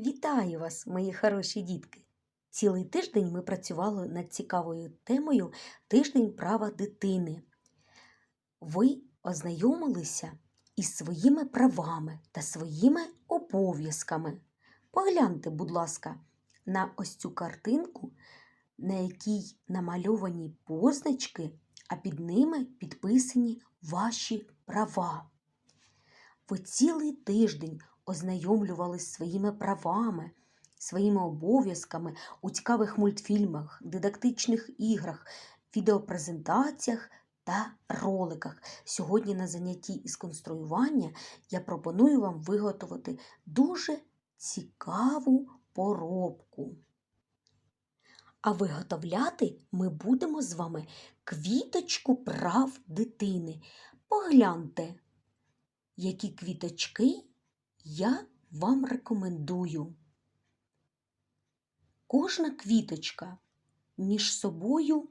Вітаю вас, мої хороші дітки! Цілий тиждень ми працювали над цікавою темою Тиждень права дитини. Ви ознайомилися із своїми правами та своїми обов'язками. Погляньте, будь ласка, на ось цю картинку, на якій намальовані позначки, а під ними підписані ваші права. Ви цілий тиждень ознайомлювалися своїми правами, своїми обов'язками у цікавих мультфільмах, дидактичних іграх, відеопрезентаціях та роликах. Сьогодні на занятті із конструювання я пропоную вам виготовити дуже цікаву поробку. А виготовляти ми будемо з вами квіточку прав дитини. Погляньте, які квіточки я вам рекомендую. Кожна квіточка між собою,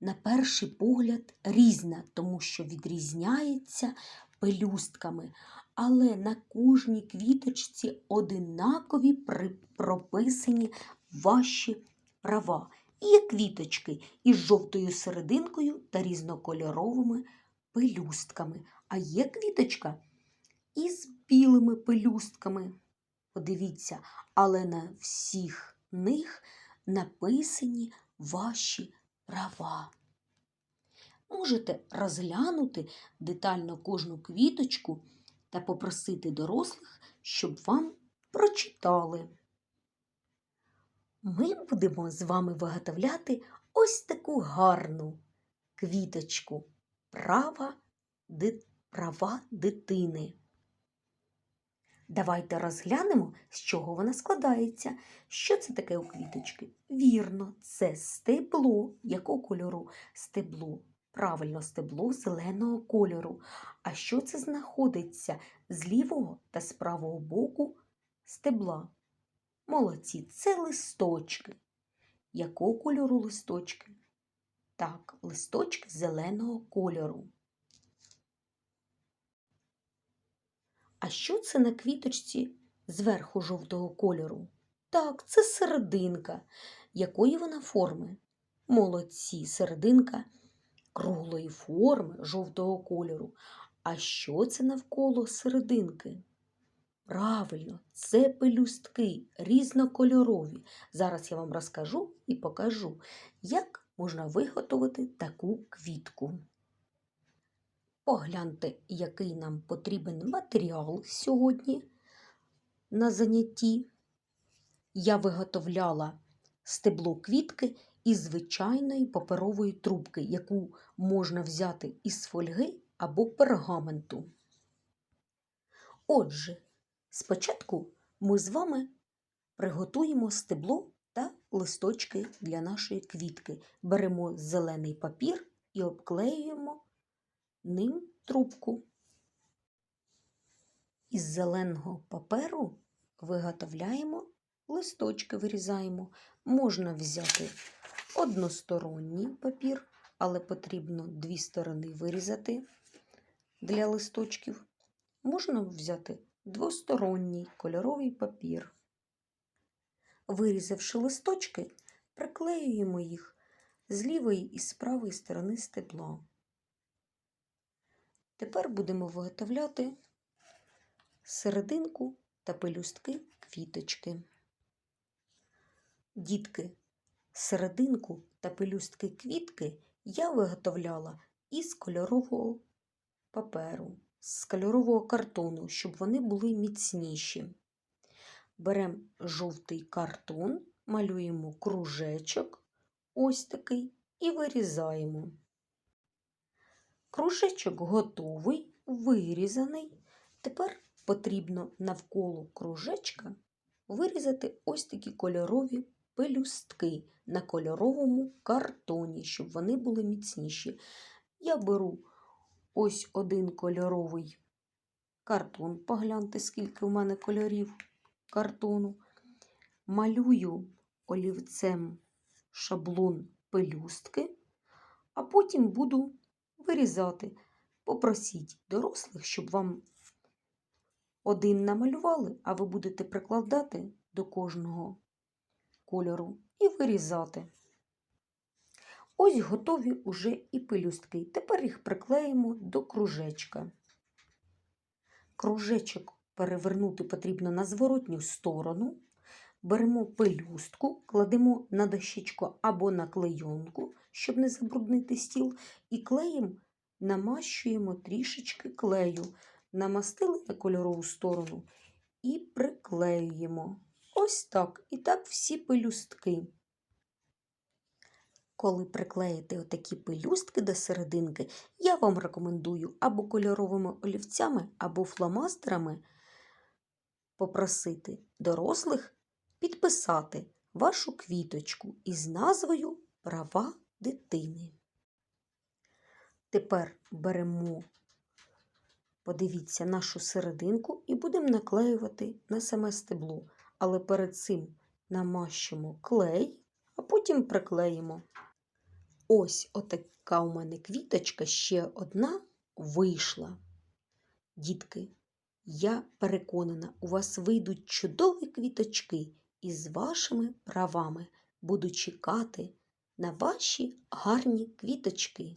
на перший погляд, різна, тому що відрізняється пелюстками, але на кожній квіточці одинакові прописані ваші права. Є квіточки із жовтою серединкою та різнокольоровими пелюстками. А є квіточка із білими пелюстками. Подивіться, але на всіх них написані ваші права. Можете розглянути детально кожну квіточку та попросити дорослих, щоб вам прочитали. Ми будемо з вами виготовляти ось таку гарну квіточку права, ди- права дитини. Давайте розглянемо, з чого вона складається. Що це таке у квіточки? Вірно, це стебло. Якого кольору стебло? Правильно, стебло зеленого кольору. А що це знаходиться з лівого та з правого боку стебла? Молодці, це листочки. Якого кольору листочки? Так, листочки зеленого кольору. А що це на квіточці зверху жовтого кольору? Так, це серединка. Якої вона форми? Молодці, серединка круглої форми жовтого кольору. А що це навколо серединки? Правильно, це пелюстки різнокольорові. Зараз я вам розкажу і покажу, як можна виготовити таку квітку. Погляньте, який нам потрібен матеріал сьогодні на занятті. Я виготовляла стебло квітки із звичайної паперової трубки, яку можна взяти із фольги або пергаменту. Отже, спочатку ми з вами приготуємо стебло та листочки для нашої квітки. Беремо зелений папір і обклеюємо ним трубку. Із зеленого паперу виготовляємо листочки, вирізаємо. Можна взяти односторонній папір, але потрібно дві сторони вирізати для листочків. Можна взяти двосторонній кольоровий папір. Вирізавши листочки, приклеюємо їх з лівої і з правої сторони стебла. Тепер будемо виготовляти серединку та пелюстки квіточки. Дітки, серединку та пелюстки квітки я виготовляла із кольорового паперу, з кольорового картону, щоб вони були міцніші. Беремо жовтий картон, малюємо кружечок, ось такий, і вирізаємо. Кружечок готовий, вирізаний. Тепер потрібно навколо кружечка вирізати ось такі кольорові пелюстки на кольоровому картоні, щоб вони були міцніші. Я беру ось один кольоровий картон, погляньте, скільки в мене кольорів картону. Малюю олівцем шаблон пелюстки, а потім буду вирізати. Попросіть дорослих, щоб вам Один намалювали, а ви будете прикладати до кожного кольору і вирізати. Ось готові уже і пелюстки. Тепер їх приклеїмо до кружечка. Кружечок перевернути потрібно на зворотню сторону. Беремо пелюстку, кладемо на дощечку або на клейонку, щоб не забруднити стіл, і клеєм намащуємо трішечки клею, намастили на кольорову сторону і приклеюємо. Ось так. І так всі пелюстки. Коли приклеїте отакі пелюстки до серединки, я вам рекомендую або кольоровими олівцями, або фломастерами попросити дорослих підписати вашу квіточку із назвою Права дитини. Тепер беремо, подивіться, нашу серединку і будемо наклеювати на саме стебло. Але перед цим намащимо клей, а потім приклеїмо. Ось отака у мене квіточка, ще одна вийшла. Дітки, я переконана, у вас вийдуть чудові квіточки із вашими правами. Буду чекати на ваші гарні квіточки.